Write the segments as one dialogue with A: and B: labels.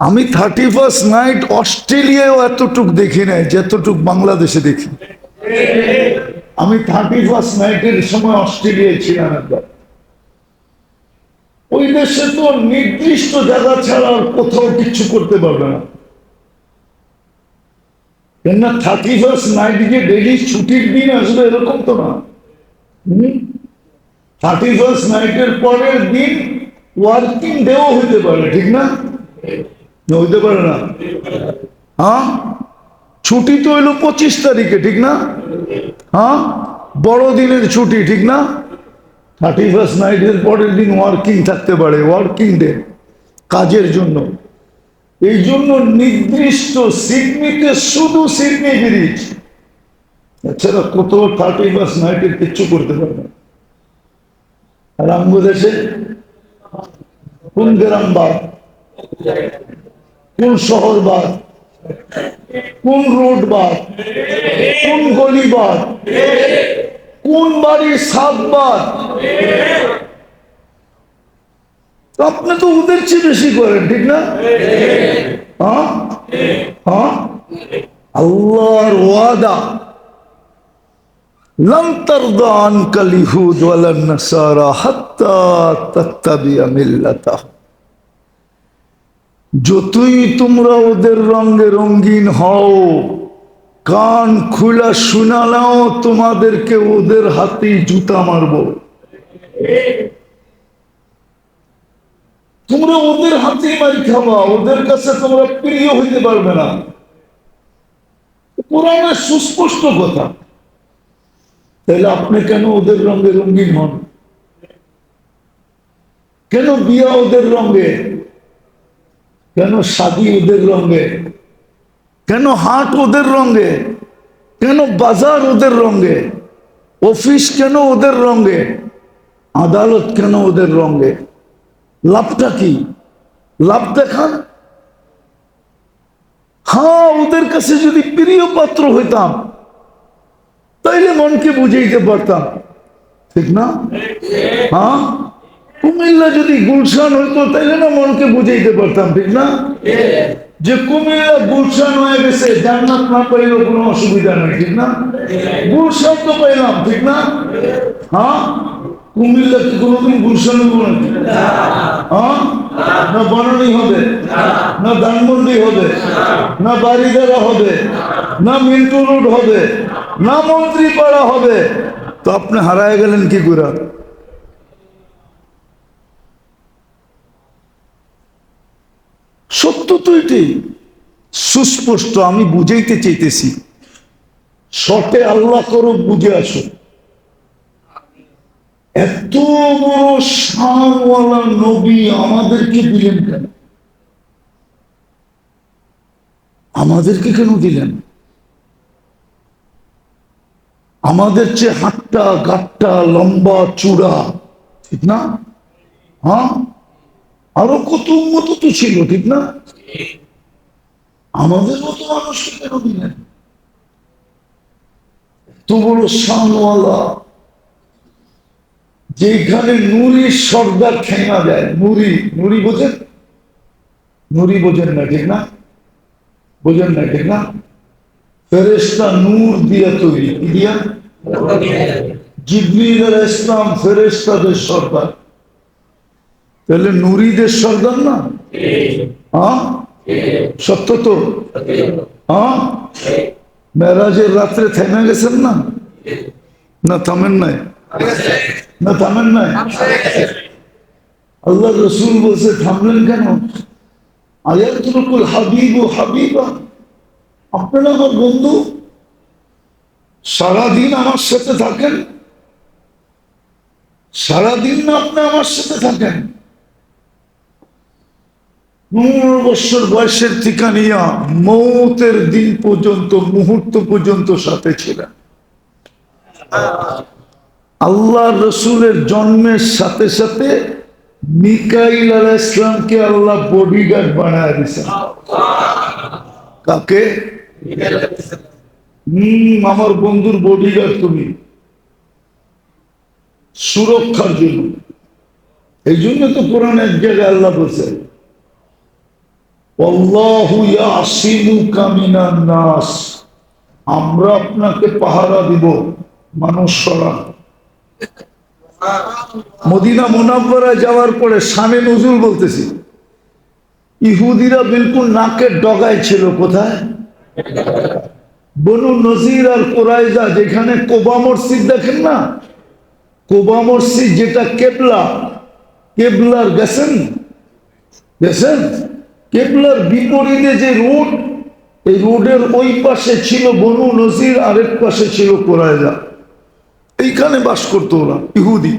A: আমি thirty first night অস্ট্রেলিয়াও এতটুক দেখি নাই যতটুক বাংলাদেশে দেখি আমি থার্টি ফার্স্ট নাইটের সময় অস্ট্রেলিয়ায় ছিলাম একবার। ওই দেশে তো নির্দিষ্ট জায়গা ছাড়া আর কোথাও কিছু করতে পারবে না। কেননা থার্টি ফার্স্ট নাইট যে ডেলি ছুটির দিন আসবে এরকম তো না। থার্টি ফার্স্ট নাইটের পরের দিন ওয়ার্কিং ডেও হইতে পারে ঠিক না না, হইতে পারে না। হ্যাঁ? ছুটি তো হইল পঁচিশ তারিখে, ঠিক না? হ্যাঁ? বড়দিনের ছুটি, ঠিক না? থার্টি ফার্স্ট নাইটের পরের দিন ওয়ার্কিং থাকতে পারে ওয়ার্কিং ডে কাজের জন্য। এই জন্য নির্দিষ্ট সিডনিতে শুধু সিডনি ব্রিজ। এছাড়া কত থার্টি ফার্স্ট নাইটের কিচ্ছু করতে পারবে আর আমগো দেশে কোন গ্রাম বাদ কোন শহর বাদ কোন রোড বাদ কোন গলি বাদ কোন বাড়ির সাত বাদ তো আপনি তো ওদের চেয়ে বেশি করেন ঠিক না হ্যাঁ হ্যাঁ আল্লাহর ওয়াদা لن ترضى عنك اليهود ولا النصارى حتى تتبع ملتهم যতই তোমরা ওদের রঙে রঙিন হও, কান খুলা শুনালাও, তোমাদেরকে ওদের হাতেই জুতা মারবো। তোমরা ওদের হাতেই মারি খাবা, ওদের কাছে তোমরা প্রিয় হইতে পারবে না। কোরআনের সুস্পষ্ট কথা। তাহলে আপনি কেন ওদের রঙে রঙিন হন? কেন বিয়া ওদের রঙে? কেন শাদি ওদের রঙে? কেন হাট ওদের রঙে? কেন বাজার ওদের রঙে? অফিস কেন ওদের রঙে? আদালত কেন ওদের রঙে? লাভটা কি? লাভ দেখান। হ্যাঁ ওদের কাছে যদি প্রিয় পাত্র হইতাম, তাইলে মনকে বুঝাইতে পারতাম। ঠিক না? হ্যাঁ? কুমিল্লা যদি গুলশান হইতো তাইলে না মনকে বুঝাইতে পারতাম ঠিক না? যে কুমিল্লা গুলশান হয়ে গেছে জান্নাত না পাইলেও কোনো অসুবিধা নেই ঠিক না? গুলশান তো পাইলাম ঠিক না? হ্যাঁ? কুমিল্লা কি কোনোদিন গুলশান নাকি? হ্যাঁ? না বনানী হবে না। ধানমন্ডি হবে না। বাড়িদারা হবে না মিন্টু রোড হবে না মন্ত্রীপাড়া হবে। তো আপনি হারায় গেলেন কি করে সত্য তো এটি সুস্পষ্ট, আমি বুঝাইতে চাইতেছি। শটে আল্লাহ করো বুঝে আসো এত বড় শানওয়ালা নবী আমাদেরকে দিলেন কেন? আমাদেরকে কেন দিলেন? আমাদের চেয়ে হাটটা গাটটা লম্বা, চূড়া, ঠিক না? হ্যাঁ? আরও কত উন্নত তো ছিল ঠিক না? আমাদের মতো মানুষকে কেন দিলেন? এত বড় শানওয়ালা যেখানে নুরি সর্দার খেঙা যায় নুরি নুরি বোঝেন? নুরি বোঝেন না ঠিক না? বোঝেন না ঠিক না? ফেরেস্তা নূর দিয়া তৈরি কি দিয়া? জিবরিল ইসলাম ফেরেস্তাদের সর্দার। তাহলে নুরিদের সর্দার না? হ্যাঁ? সত্য তো? হ্যাঁ? মেরাজের রাত্রে থেমে গেছেন না? না থামেন নাই। না থামেন নাই। আল্লাহ রসুল বলছে থামলেন কেন? আয়াতুল হাবিব ও হাবিবা। আপনারা আমার বন্ধু? সারাদিন আমার সাথে থাকেন? সারাদিন না আপনি আমার সাথে থাকেন? পনেরো বছর বয়সের থেকে নিয়া মৌতের দিন পর্যন্ত, মুহূর্ত পর্যন্ত সাথে ছিলেন। আল্লাহ রসুলের জন্মের সাথে সাথে মিকাইল আলাহ ইসলামকে আল্লাহ বডিগার্ড বানায় দিয়েছেন। কাকে? হম, আমার বন্ধুর বডিগার্ড তুমি। সুরক্ষার জন্য। এই জন্য তো কোরআন এক জায়গায় আল্লাহ বলছে নাস আমরা আপনাকে পাহারা দিব মানুষ সরান মদিনা মোনাব্বরা যাওয়ার পরে শানে নজরুল বলতেছি, ইহুদিরা বিলকুল নাকের ডগায় ছিল কোথায়? বনু নজির আর কোরাইজা যেখানে কোবা মসজিদ দেখেন না? কোবা মসজিদ যেটা কেবলা, কেবলার গেছেন? গেছেন? কেবলার বিপরীতে যে রোড এই রোডের ওই পাশে ছিল বনু নজির, আরেক পাশে ছিল কোরাইজা এইখানে বাস করতো ওরা, ইহুদি।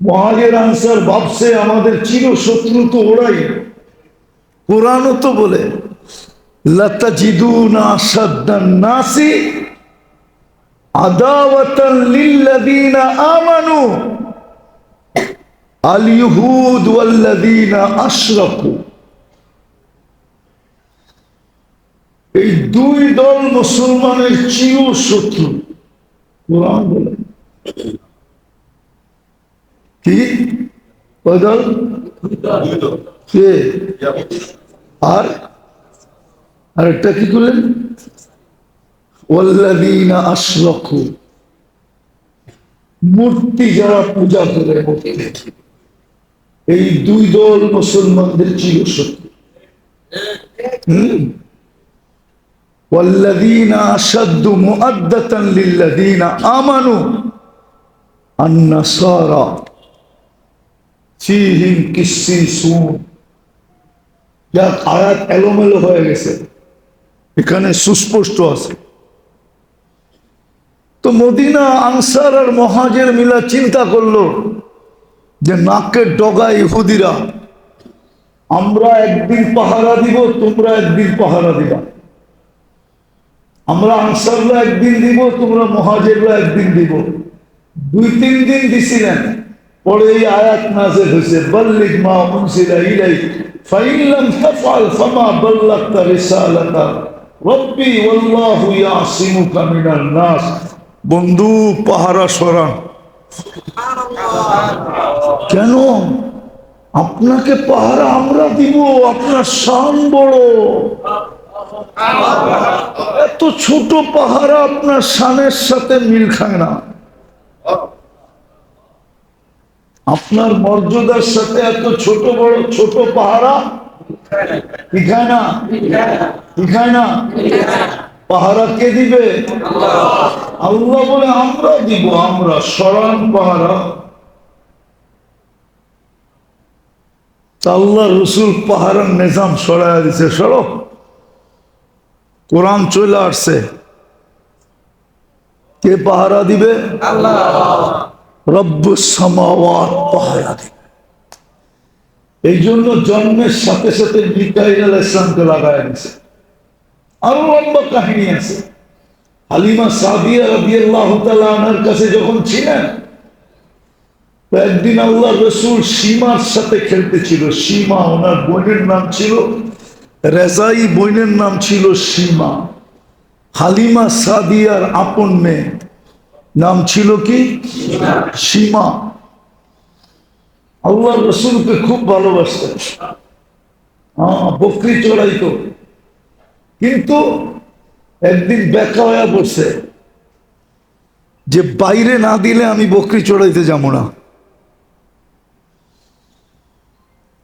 A: মহাজের আনসার ভাবছে, আমাদের চির শত্রু তো ওরাই। কোরআনও তো বলে লতা জিদুনা সাদ্দান নাসি আদাওয়াতান লিল্লাযীনা আমানু। এই দুই দল মুসলমানের চির শত্রু। কোরআন বলে। কি? দল? কে? আর? আরেকটা কি করলেন? ওয়াল্লাযীনা আশরাকু। মূর্তি যারা পূজা করে মূর্তি। এই দুই দল মুসলমানদের চির শত্রু হুম والذين أشد مؤدة للذين آمنوا النصارى فيهم কিসিসুন যাক আয়াত এলোমেলো হয়ে গেছে এখানে সুস্পষ্ট আছে তো মদিনা আনসার আর মহাজের মিলা চিন্তা করলো যে নাকের ডগা ইহুদিরা, আমরা একদিন পাহারা দিব, তোমরা একদিন পাহারা দিবা। আমরা আনসাররা একদিন দিব, তোমরা মহাজেররা একদিন দিব। দুই, তিন দিন দিছিলেন। পরে এই আয়াত নাজের হয়েছে বল্লিক মা উনসিলা ইলাই ফাইন লাম তাফআল ফামা বাল্লাগতা রিসালাতা। রব্বি, ওয়াল্লাহু ইয়াসিমুকা মিনান নাস। বন্ধু, পাহারা সরান। কেন? আপনাকে পাহারা আমরা দিব, আপনার শান বড়। এত ছোট পাহারা আপনার শানের সাথে মিল খায় না। আপনার মর্যাদার সাথে এত ছোট বড়, ছোট পাহারা কি খায় না? কি খায় না? পাহারা কে দিবে? আল্লাহ। বলে আমরা দিব আমরা সরান পাহারা। আল্লাহ রসুল পাহারার নিজাম সরাইয়া দিছে সড়ক কোরআন চলে আসছে। কে পাহারা দিবে? রব্বু সামাওয়াত পাহারা দিবে। এই জন্য জন্মের সাথে সাথে মিকাইল ইসলামকে লাগায় দিছে। আরও লম্বা কাহিনী আছে। হালিমা সাদিয়া রবি আল্লাহ আনার কাছে যখন ছিলেন একদিন আল্লাহ রসুল সীমার সাথে খেলতেছিল। সীমা ওনার বোনের নাম ছিল রেজাই বোনের নাম ছিল সীমা। হালিমা সাদিয়ার আপন মেয়ে নাম ছিল কি? সীমা। আল্লাহ রসুলকে খুব ভালোবাসতেন। হ্যাঁ বকরি চড়াইতো। কিন্তু একদিন বেকা হয়ে পড়ছে যে বাইরে না দিলে আমি বকরি চড়াইতে যাব না।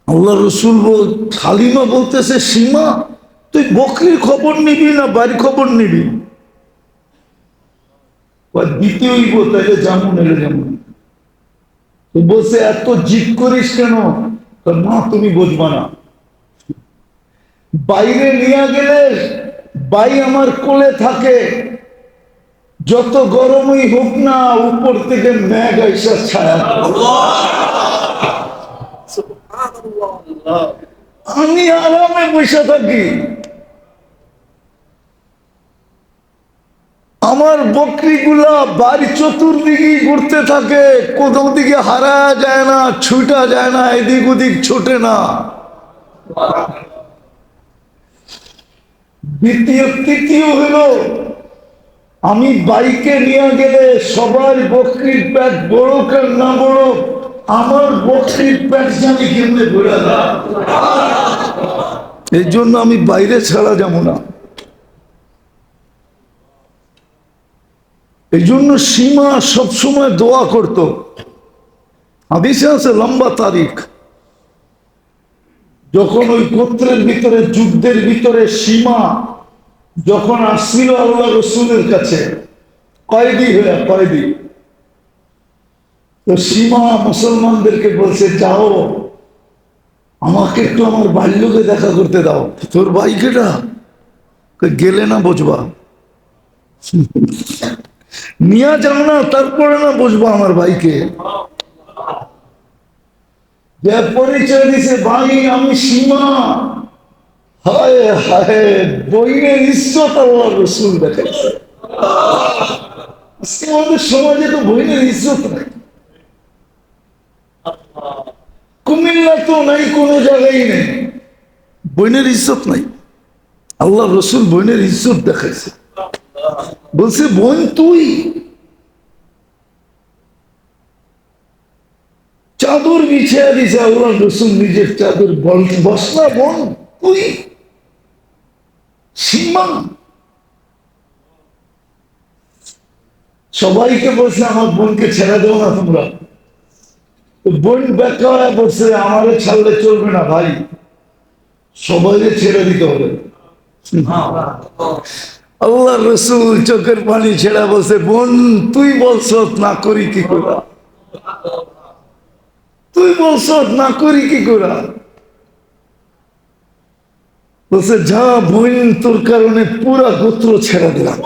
A: আল্লাহ রসুল খালিমা বলতেছে, সীমা, তুই বকরির খবর নিবি না বাড়ির খবর নিবি? দ্বিতীয়ই তাইলে যেমন এলে যেমন বলছে, এত জিদ করিস কেন? না তুমি বুঝবা না। বাইরে নিয়ে গেলে বাই আমার কোলে থাকে। যত গরমই হোক না উপর থেকে ম্যাগ আইসা ছায়া আমি আরামে বসে থাকি। আমার বকরিগুলা বাড়ি চতুর্দিকে ঘুরতে থাকে। কোথাও দিকে হারা যায় না ছুটা যায় না এদিক ওদিক ছোটে না। দ্বিতীয় তৃতীয় হলো, আমি বাইকে নিয়ে গেলে সবার বকরির প্যাট বড় কেন না বড় আমার বকরির প্যাট জানি কেমনে ঘুরে এই জন্য আমি বাইরে ছাড়া যাব না। এই জন্য সীমা সবসময় দোয়া করত। হাদিসে আছে লম্বা তারিখ। যখন ওই গোত্রের ভিতরে, যুদ্ধের ভিতরে সীমা যখন আসছিল আল্লাহ রসুলের কাছে, কয়েদি হয়ে, কয়েদি। তো সীমা মুসলমানদেরকে বলছে, যাও, আমাকে একটু আমার বাল্যকে দেখা করতে দাও। তোর বাইকেটা গেলে না বুঝবা? নিয়ে যাও না, তারপরে না বুঝব আমার ভাইকে। যে পরিচয় দিছে ভাই, আমি সীমা। হায় হায় বইনের ইজ্জত আল্লাহ রসুল আজকে আমাদের সমাজে তো বইনের ইজ্জত নাই। কুমিল্লা তো নাই, কোনো জায়গায় নেই। বইনের ইজ্জত নাই। আল্লাহ রসুল বইনের ইজ্জত দেখাইছে। বলছে, বোন তুই চাদর বিছিয়ে দিছে আল্লাহ রসুল নিজের চাদর বল বস না তুই সীমা। সবাইকে বলছে, আমার বোনকে ছেড়ে দেও না তোমরা। বোন ব্যাখ্যা বলছে, আমারে ছাড়লে চলবে না ভাই। সবাইকে ছেড়ে দিতে হবে। আল্লাহ রসুল চোখের পানি ছেড়া বলছে, বোন, তুই বলছ না করি কি করা তুই বলছ না করি কি করা? বলছে, যা বোন তোর কারণে পুরা গোত্র ছেড়া দিলাম।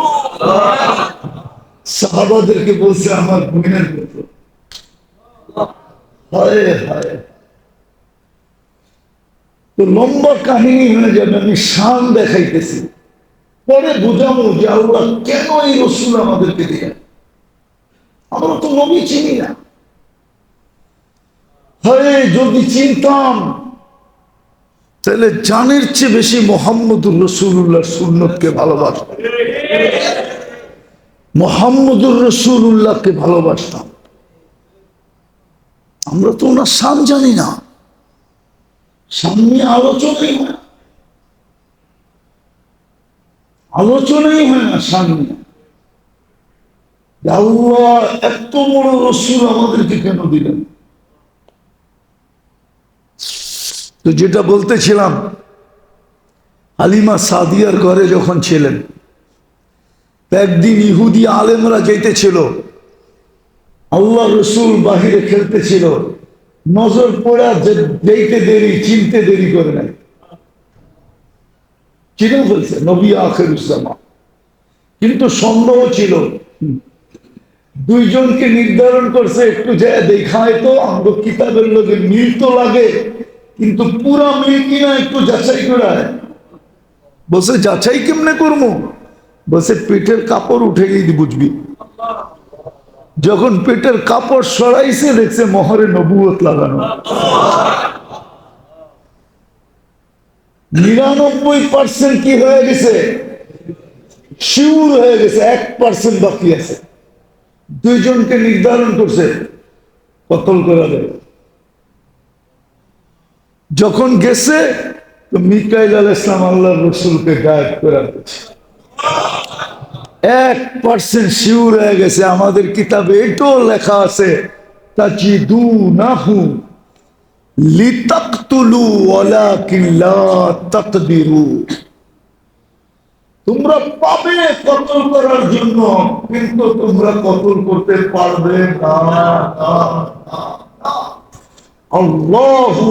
A: সাহাবাদেরকে বলছে, আমার বোনের গোত্র। হায় হায়। লম্বা কাহিনী হয়ে যাবে, আমি শান দেখাইতেছি। পরে বুঝাবো যে আল্লাহ কেন এই রসুল আমাদেরকে দিয়ে? আমরা তো নবী চিনি না। যদি চিনতাম, তাহলে জানের চেয়ে বেশি মোহাম্মদুর রসুল্লাহ সুন্নতকে ভালোবাসতাম। মোহাম্মদুর রসুল্লাহকে ভালোবাসতাম। আমরা তো ওনার সাম জানি না। সামনে আলোচনাই হয়। আলোচনাই হয় না সামনে এত বড় রসুল আমাদেরকে কেন দিলেন? তো যেটা বলতেছিলাম, আলিমা সাদিয়ার ঘরে যখন ছিলেন একদিন ইহুদি আলেমরা যাইতেছিল আল্লাহ রসুল বাহিরে খেলতেছিল, নজর পড়া যে দেখতে দেরি, চিনতে দেরি করে নাই। চিনে ফেলছে, নবী আখের ইসলামা কিন্তু সন্দেহ ছিল, দুইজনকে নির্ধারণ করছে, একটু যায় দেখায় তো আঙ্গ কিতাবের লোকে মিল তো লাগে। কিন্তু পুরা মিল কিনা একটু যাচাই করায় বসে যাচাই কেমনে করব? বসে পেটের কাপড় উঠে গিয়ে বুঝবি। যখন পেটের কাপড় সরাইছে, দেখছে মহরে নবুয়ত লাগানো। নিরানব্বই পার্সেন্ট কি হয়ে গেছে? শিউর হয়ে গেছে, এক পার্সেন্ট বাকি আছে। দুইজনকে নির্ধারণ করছে, কতল করা যাবে যখন গেছে তো মিকাইল আল ইসলাম আল্লাহ রসুলকে গায়েব করে দিয়েছে এক পার্সেন্ট শিউর হয়ে গেছে আমাদের কিতাবে এটাও লেখা আছে তাজিদু নাহু লিতাকতুলু ওয়ালাকিন লা তাকদিরু তোমরা পাবে কতল করার জন্য কিন্তু তোমরা কতল করতে পারবে না, না, না। আল্লাহু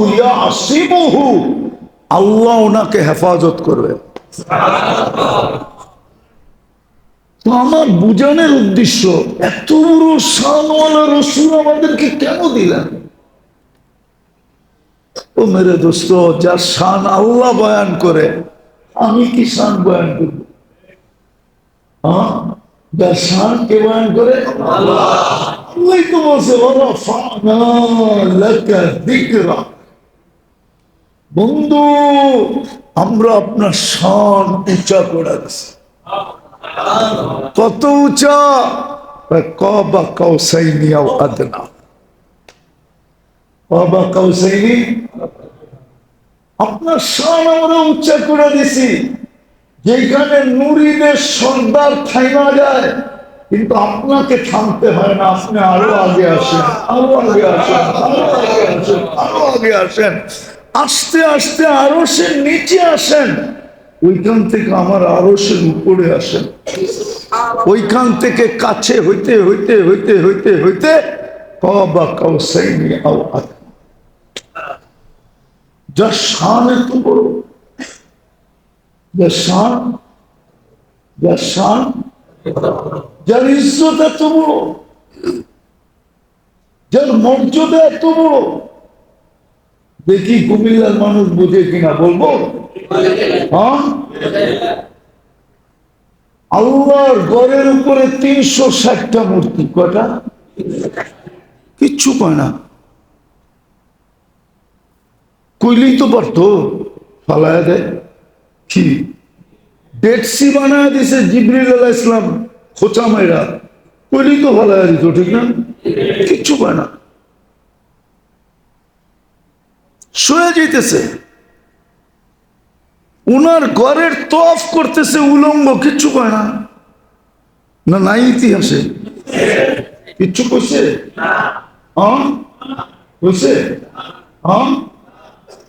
A: ওনাকে হেফাজত করবে। আমার বুঝানোর উদ্দেশ্য, এত বড় রসুল আমাদেরকে কেন দিলেন? ও মেরে দোস্ত, যার শান আল্লাহ বয়ান করে, আমি কি শান বয়ান করব? হ্যাঁ? যার শান কে বয়ান করে? আল্লাহ। বলছে ওরা লাকা যিকরা বন্ধু, আমরা আপনার শান উঁচা করে দিছি। কত উঁচা? কবা কৌসাইনি কবা কৌসাইনি আপনার শান আমরা উচ্চা করে দিছি। যেখানে নুরিদের সর্দার থাইমা যায় কিন্তু আপনাকে থামতে হয় না, আপনি আরও আগে আসেন, আরও আগে আসেন, আরও আগে আসেন, আরও আগে আসেন। আস্তে আস্তে আরও সে নিচে আসেন। ওইখান থেকে আমার আরও সে উপরে আসেন। ওইখান থেকে কাছে হইতে হইতে হইতে হইতে হইতে যার শান এত বড়। যার শান যার শান। যার ইজ্জত এত বড়, যার মর্যাদা এত বড়, দেখি কুমিল্লার মানুষ বুঝে কিনা বলব? হ্যাঁ? আল্লাহর গড়ের উপরে তিনশো ষাটটা মূর্তি কটা কিচ্ছু কয় না। কইলেই তো পারতো, ফালায় দেয়। কি? ডেটসি বানায় দিছে জিবরিল আলাহ ইসলাম খোঁচা মাইরা কইলেই তো ফালায় দিত ঠিক না? কিচ্ছু পায় না। শুয়ে যেতেছে উনার ঘরের তফ করতেছে উলঙ্গ, কিচ্ছু পায় না? না, নাই ইতিহাসে। কিচ্ছু কইছে? হ্যাঁ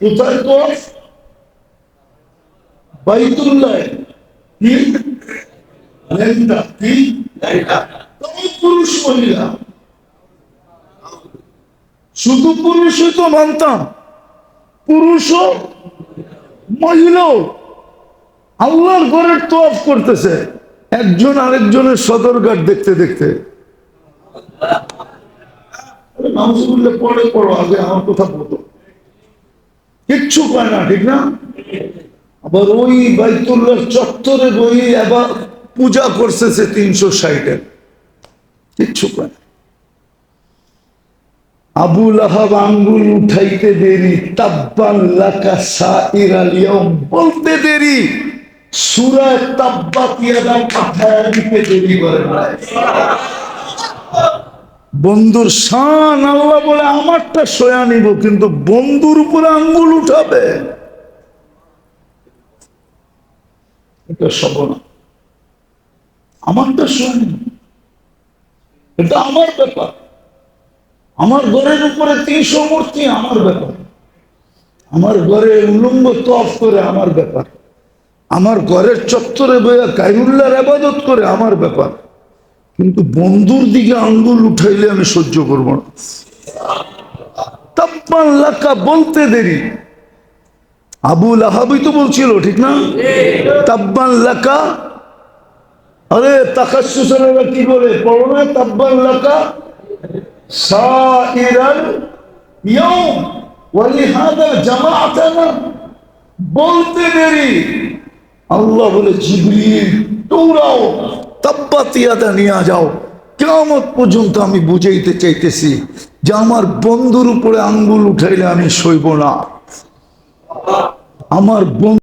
A: কোথায় তফ? বাইতুল্লাহ। কি? কি পুরুষ মহিলা। শুধু পুরুষই তো মানতাম পুরুষও মহিলাও। আল্লাহর ঘরের তোয়াফ করতেছে একজন আরেকজনের সদরঘাট দেখতে দেখতে। পরে পড়ো আগে আমার কথা বলতো। কিচ্ছু পায় না ঠিক না? আবার ওই বাইতুল্লাহ চত্বরে ওই আবার পূজা করতেছে তিনশো ষাটের। কিচ্ছু পায় না। আবুল আহাব আঙ্গুল উঠাইতে দেরি বলতে দেরি করে বন্ধুর শান আল্লাহ বলে, আমারটা সয়া নিব, কিন্তু বন্ধুর উপরে আঙ্গুল উঠাবে? এটা সব না আমারটা সয়া এটা আমার ব্যাপার। আমার ঘরের উপরে তিনশো মূর্তি আমার ব্যাপার। আমার ঘরে উলঙ্গ তফ করে আমার ব্যাপার। আমার ঘরের চত্বরে বইয়া কাইরুল্লাহর আবাদত করে আমার ব্যাপার। কিন্তু বন্ধুর দিকে আঙ্গুল উঠাইলে আমি সহ্য করব না। তাপ্পান লাকা বলতে দেরি। আবুল আহাবই তো বলছিল ঠিক না? তাব্বান লাকা আরে তাকাসুসেরা কি বলে? তাব্বান লাকা সাইরান ইয়াউম জামাআতানা। বলতে দেরি। আল্লাহ বলে, জিবরিল, তোমরাও তাব্বাতিয়াদা নিয়ে যাও। কেমন পর্যন্ত আমি বুঝাইতে চাইতেছি যে আমার বন্ধুর উপরে আঙ্গুল উঠাইলে আমি সইব না। আমার বন্ধু